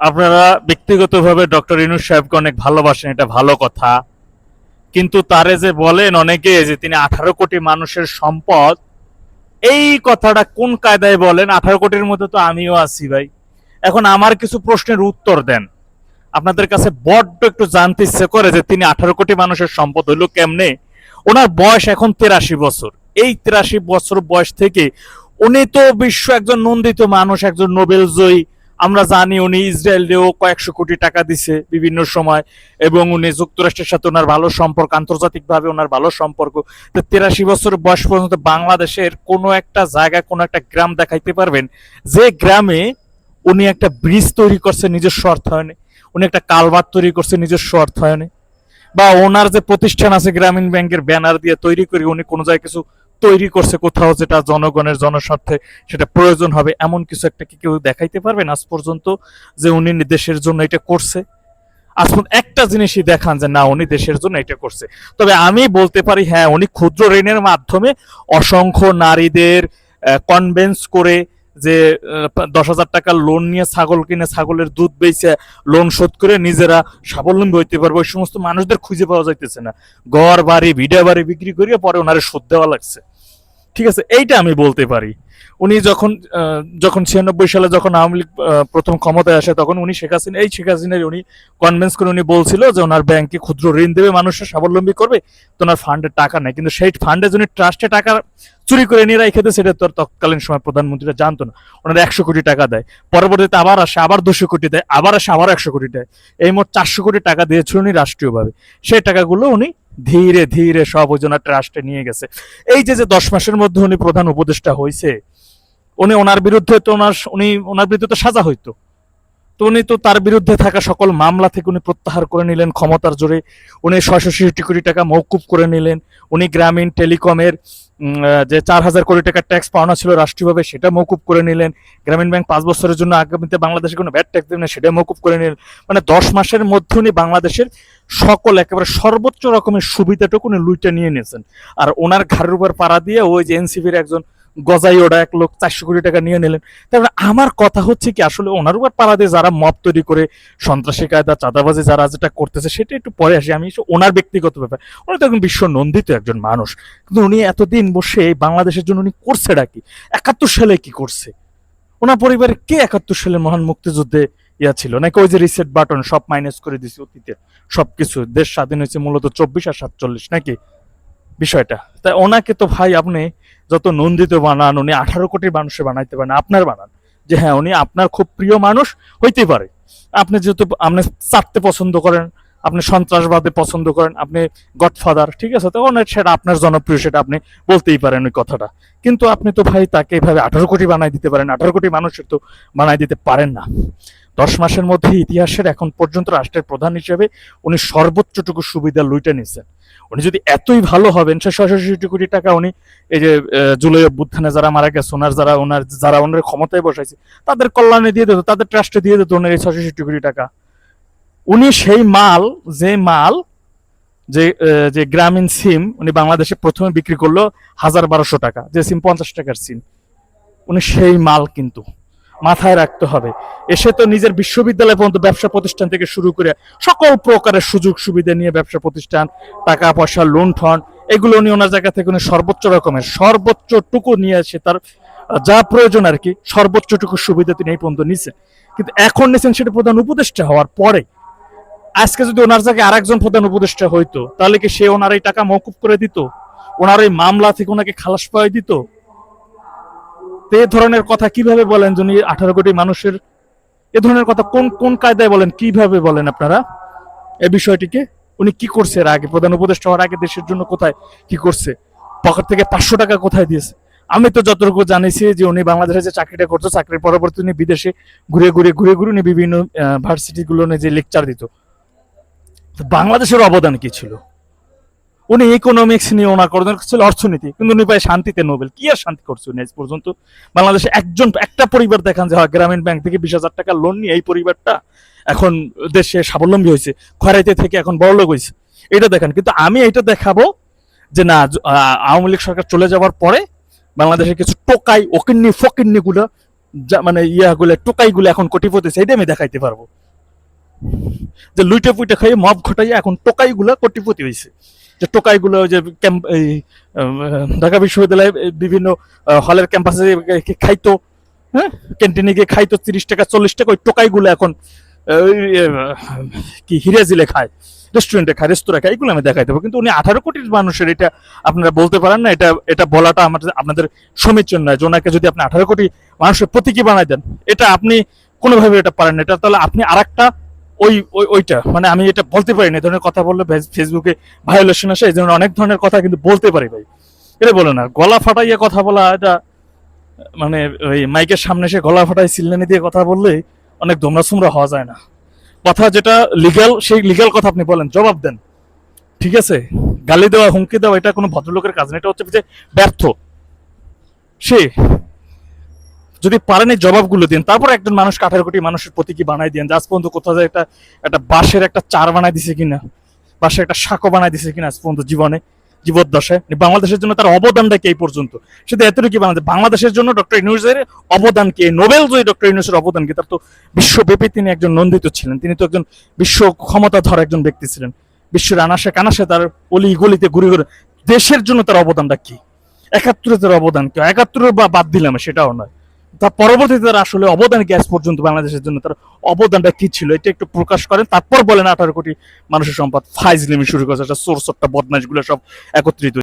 আপনারা ব্যক্তিগতভাবে ডক্টর ইনুস সাহেবকে অনেক ভালোবাসেন, এটা ভালো কথা। কিন্তু তারে যে বলেন অনেকে যে তিনি আঠারো কোটি মানুষের সম্পদ, এই কথাটা কোন কায়দায় বলেন? আঠারো কোটির মধ্যে তো আমিও আছি ভাই। এখন আমার কিছু প্রশ্নের উত্তর দেন। আপনাদের কাছে বড্ড একটু জানতে ইচ্ছে করে যে তিনি আঠারো কোটি মানুষের সম্পদ হইল কেমনে? ওনার বয়স এখন তেরাশি বছর। এই তেরাশি বছর বয়স থেকে উনি তো বিশ্ব একজন নন্দিত মানুষ, একজন নোবেল জয়ী আমরা জানি উনি ইসরায়েলেও কয়েকশো কোটি টাকা দিছে বিভিন্ন সময়, এবং উনি যুক্তরাষ্ট্রের সাথে ওনার ভালো সম্পর্ক, আন্তর্জাতিকভাবে ওনার ভালো সম্পর্ক। তো তেরাশি বছর বয়স পর্যন্ত বাংলাদেশের কোনো একটা জায়গা কোনো একটা গ্রাম দেখাইতে পারবেন, যে গ্রামে উনি একটা ব্রিজ তৈরি করছে নিজস্ব অর্থায়নে, উনি একটা কালভার তৈরি করছে নিজস্ব অর্থায়নে, বা ওনার যে প্রতিষ্ঠান আছে গ্রামীণ ব্যাংকের ব্যানার দিয়ে তৈরি করে উনি কোনো জায়গায় কিছু তৈরি করছে কোথাও যেটা জনগণের জনস্বার্থে সেটা প্রয়োজন হবে, এমন কিছু একটা কি কেউ দেখাইতে পারবেন আজ পর্যন্ত যে উনি দেশের জন্য এটা করছে। আসুন একটা জিনিসই দেখান যে, না, উনি দেশের জন্য এটা করছে। তবে আমি বলতে পারি হ্যাঁ উনি ক্ষুদ্র ঋণের মাধ্যমে অসংখ্য নারীদের কনভেন্স করে যে দশ হাজার টাকা লোন নিয়ে ছাগল কিনে ছাগলের দুধ বেচে লোন শোধ করে নিজেরা স্বাবলম্বী হইতে পারবে। ওই সমস্ত মানুষদের খুঁজে পাওয়া যাইতেছে না। ঘর, বাড়ি ভিডা বাড়ি বিক্রি করিয়ে পরে ওনারে শোধ দেওয়া লাগছে। ঠিক আছে, এইটা আমি বলতে পারি। উনি যখন যখন ছিয়ানব্বই সালে যখন আওয়ামী লীগ প্রথম ক্ষমতায় আসে, তখন উনি শেখ হাসিনা, এই শেখ হাসিনার উনি কনভিন্স করে উনি বলছিল যে ওনার ব্যাংকে ক্ষুদ্র ঋণ দেবে, মানুষের স্বাবলম্বী করবে? তো ওনার ফান্ডে টাকা নেই। কিন্তু সেই ফান্ডে যিনি ট্রাস্টে টাকা চুরি করে নিয়ে রেখে সেটা তো আর তৎকালীন সময় প্রধানমন্ত্রীরা জানতো না। ওনারা একশো কোটি টাকা দেয়, পরবর্তীতে আবার আসে, আবার দুশো কোটি দেয়, আবার আসে, আবার একশো কোটি দেয়। এই মোট চারশো কোটি টাকা দিয়েছিল উনি রাষ্ট্রীয়ভাবে। সেই টাকাগুলো উনি ধীরে ধীরে সব ওই জন্য ট্রাস্টে নিয়ে গেছে। এই যে যে দশ মাসের মধ্যে উনি প্রধান উপদেষ্টা হয়েছে উনি ওনার বিরুদ্ধে তো ওনার, উনি ওনার বিরুদ্ধে তো সাজা হইতো। তো উনি তো তার বিরুদ্ধে থাকা সকল মামলা থেকে উনি প্রত্যাহার করে নিলেন ক্ষমতার জোরে। উনি ছয়শো ছেষট্টি কোটি টাকা মৌকুব করে নিলেন। উনি গ্রামীণ টেলিকমের যে চার হাজার কোটি টাকার ট্যাক্স পাওনা ছিল রাষ্ট্রীয়ভাবে সেটা মৌকুব করে নিলেন। গ্রামীণ ব্যাংক পাঁচ বছরের জন্য আগামীতে বাংলাদেশে কোনো ব্যাড ট্যাক্স দেবে না সেটা মৌকুব করে নিলেন। মানে দশ মাসের মধ্যে উনি বাংলাদেশের সকল একেবারে সর্বোচ্চ রকমের সুবিধাটুকু উনি লুইটা নিয়ে নিয়েছেন। আর ওনার ঘাড়ের উপর পাড়া দিয়ে ওই যে এনসিপির একজন গজাই ওরা এক লোক চারশো কোটি টাকা নিয়ে নিলেন। তারপরে আমার কথা হচ্ছে কি, আসলে ওনার উপর পাড়া দিয়ে যারা মব তৈরি করে, সন্ত্রাসী কায়দা, চাঁদাবাজি যারা যেটা করতেছে, সেটা একটু পরে আসি। আমি ওনার ব্যক্তিগত ব্যাপার। উনি তো একজন বিশ্ব নন্দিত একজন মানুষ। কিন্তু উনি এতদিন বসে বাংলাদেশের জন্য উনি করছে ডাকি একাত্তর সালে কি করছে? ওনার পরিবারে কে একাত্তর সালে মহান মুক্তিযুদ্ধে ইয়া ছিল? নাকি ওই যে রিসেট বাটন সব মাইনাস করে দিছে অতীতে? সবকিছু। দেশ স্বাধীন হয়েছে মূলত চব্বিশ আর সাতচল্লিশ, নাকি? বিষয়টা। তাই ওনাকে তো ভাই আপনি যত নন্দিত বানান, উনি আঠারো কোটি মানুষে বানাইতে পারেন, আপনার বানান। যে হ্যাঁ উনি আপনার খুব প্রিয় মানুষ হইতে পারে। আপনি যেহেতু, আপনি চাপতে পছন্দ করেন আপনি সন্ত্রাসবাদে পছন্দ করেন, আপনি গডফাদার ঠিক আছে? তখন সেটা আপনার জনপ্রিয়, সেটা আপনি বলতেই পারেন ওই কথাটা। কিন্তু আপনি তো ভাই তাকে এভাবে আঠারো কোটি বানাই দিতে পারেন, আঠারো কোটি মানুষের তো বানাই দিতে পারেন না। দশ মাসের মধ্যে ইতিহাসের এখন পর্যন্ত রাষ্ট্রের প্রধান হিসেবে উনি সর্বোচ্চটুকু সুবিধা লুইটা নিচ্ছেন উনি যদি এতই ভালো হবেন, সে ছয়ষট্টি কোটি টাকা উনি এই যে জুলাই অভ্যুত্থানে যারা মারা গেছে, ওনার যারা ওনার যারা ওনার ক্ষমতায় বসাইছে, তাদের কল্যাণে দিয়ে দিত, তাদের ট্রাস্টে দিয়ে দিত ওনার এই ছয়ষট্টি কোটি টাকা। উনি সেই মাল, যে মাল, যে যে গ্রামীণ সিম উনি বাংলাদেশে প্রথমে বিক্রি করল হাজার বারোশো টাকা, যে সিম পঞ্চাশ টাকার সিম। উনি সেই মাল কিন্তু মাথায় রাখতে হবে। এসে তো নিজের বিশ্ববিদ্যালয় পর্যন্ত ব্যবসা প্রতিষ্ঠান থেকে শুরু করে সকল প্রকারের সুযোগ সুবিধা নিয়ে ব্যবসা প্রতিষ্ঠান, টাকা পয়সা লোন ঠন এগুলো উনি ওনার জায়গা থেকে উনি সর্বোচ্চ রকমের, সর্বোচ্চটুকু নিয়ে এসে তার, যা প্রয়োজন আর কি, সর্বোচ্চটুকু সুবিধা তিনি এই পর্যন্ত নিছেন। কিন্তু এখন নিছেন সেটা প্রধান উপদেষ্টা হওয়ার পরে আজকে যদি ওনার জায়গায় আরেকজন প্রধান উপদেষ্টা হইতো, তাহলে কি সে ওনার এই টাকা মৌকুব করে দিত? ওনার এই মামলা থেকে ওনাকে খালাস পাওয়াই দিত? এ ধরনের কথা কীভাবে বলেন যিনি আঠারো কোটি মানুষের, এ ধরনের কথা কোন কোন কায়দায় বলেন? কীভাবে বলেন আপনারা? এই বিষয়টিকে উনি কি করছে এর আগে? প্রধান উপদেষ্টা হওয়ার আগে দেশের জন্য কোথায় কি করছে? পকেট থেকে পাঁচশো টাকা কোথায় দিয়েছে? আমি তো যতটুকু জানিছি যে উনি বাংলাদেশে যে চাকরিটা করতো, চাকরির পরবর্তী উনি বিদেশে ঘুরে ঘুরে ঘুরে ঘুরে উনি বিভিন্ন ভার্সিটি গুলো যে লেকচার দিত। বাংলাদেশের অবদান কি ছিল? উনি ইকোনমিক্স নিয়ে ওনার করতেন ছিল অর্থনীতি, কিন্তু উনি পায় শান্তিতে নোবেল। কি আর শান্তি করছে উনি আজ পর্যন্ত? বাংলাদেশে একজন, একটা পরিবার দেখান যে, হয়, গ্রামীণ ব্যাংক থেকে বিশ হাজার টাকা লোন নিয়ে এই পরিবারটা এখন দেশে স্বাবলম্বী হয়েছে খরাইতে থেকে এখন বড়লোক হয়েছে। এটা দেখান। কিন্তু আমি এটা দেখাবো যে, না আওয়ামী লীগ সরকার চলে যাওয়ার পরে বাংলাদেশের কিছু টোকাই ওকিন্নি ফকিন্নি গুলো মানে ইয়াগুলো, টোকাইগুলো এখন কোটিপতি, সেইটা আমি দেখাইতে পারব। যে লুইটে পুইটে খাইয়ে মব ঘটাইয়া এখন টোকাইগুলো কোটিপতি হয়েছে যে টোকাইগুলো যে ক্যাম্প ঢাকা বিশ্ববিদ্যালয়ে বিভিন্ন হলের ক্যাম্পাসে খাইতো হ্যাঁ? ক্যান্টিনে গিয়ে খাইতো তিরিশ টাকা, চল্লিশ টাকা, ওই টোকাইগুলো এখন কি হিরাজিলে খায়, রেস্টুরেন্টে খায় রেস্তোরাঁ খায়, এগুলো আমি দেখাই দেবো। কিন্তু উনি আঠারো কোটির মানুষের, এটা আপনারা বলতে পারেন না, এটা এটা বলাটা আমাদের আপনাদের সমীচীন নয়। ওনাকে যদি আপনি আঠারো কোটি মানুষের প্রতীকী বানাই দেন, এটা আপনি কোনোভাবে এটা পারেন না। এটা তাহলে আপনি আরেকটা ওই ওই ওইটা। মানে আমি এটা বলতে পারি না, এই ধরনের কথা বললে ফেসবুকে ভায়োলেশন আসে, এই ধরনের অনেক ধরনের কথা কিন্তু বলতে পারি ভাই। এটা বলে না, গলা ফাটাইয়ে কথা বলা এটা মানে ওই মাইকের সামনে এসে গলা ফাটাই সিলনানি দিয়ে কথা বললে অনেক দোমরা সুমরা হওয়া যায় না। কথা যেটা লিগ্যাল সেই লিগ্যাল কথা আপনি বলেন, জবাব দেন। ঠিক আছে? গালি দেওয়া, হুমকি দেওয়া, এটা কোনো ভদ্রলোকের কাজ না, এটা হচ্ছে যে ব্যর্থ। সে যদি পারেন এই জবাবগুলো দিন। তারপর একজন মানুষ আঠারো কোটি মানুষের প্রতীকী বানাই দিন আজ পর্যন্ত কোথাও যায় একটা একটা বাঁশের একটা চার বানাই দিছে কিনা, বাঁশের একটা শাঁখো বানাই দিছে কিনা আজ পর্যন্ত জীবনে, জীবদ্দশায়। বাংলাদেশের জন্য তার অবদানটা কি এই পর্যন্ত? শুধু এতটুকু বানাতে বাংলাদেশের জন্য ডক্টর ইউনুসের অবদান কি? নোবেল জয়ী ডক্টর ইউনুসের অবদান কি? তার তো বিশ্বব্যাপী তিনি একজন নন্দিত ছিলেন। তিনি তো একজন বিশ্ব ক্ষমতাধর একজন ব্যক্তি ছিলেন। বিশ্বের আনাসে কানাসে তার অলি গলিতে ঘুরে ঘুরে দেশের জন্য তার অবদানটা কি? একাত্তরে তার অবদান কি? একাত্তরে বা বাদ দিলাম, সেটাও নয়। তার পরবর্তীতে তারা আসলে অবদান গ্যাস পর্যন্ত বাংলাদেশের জন্য? তার অবদানটা কি ছিল? এটা একটু প্রকাশ করেন। তারপর বলেন আঠারো কোটি মানুষের সম্পদ। ফাইজ ফাইজলিমি শুরু করেছে। একটা সোর্স একটা সব একত্রিত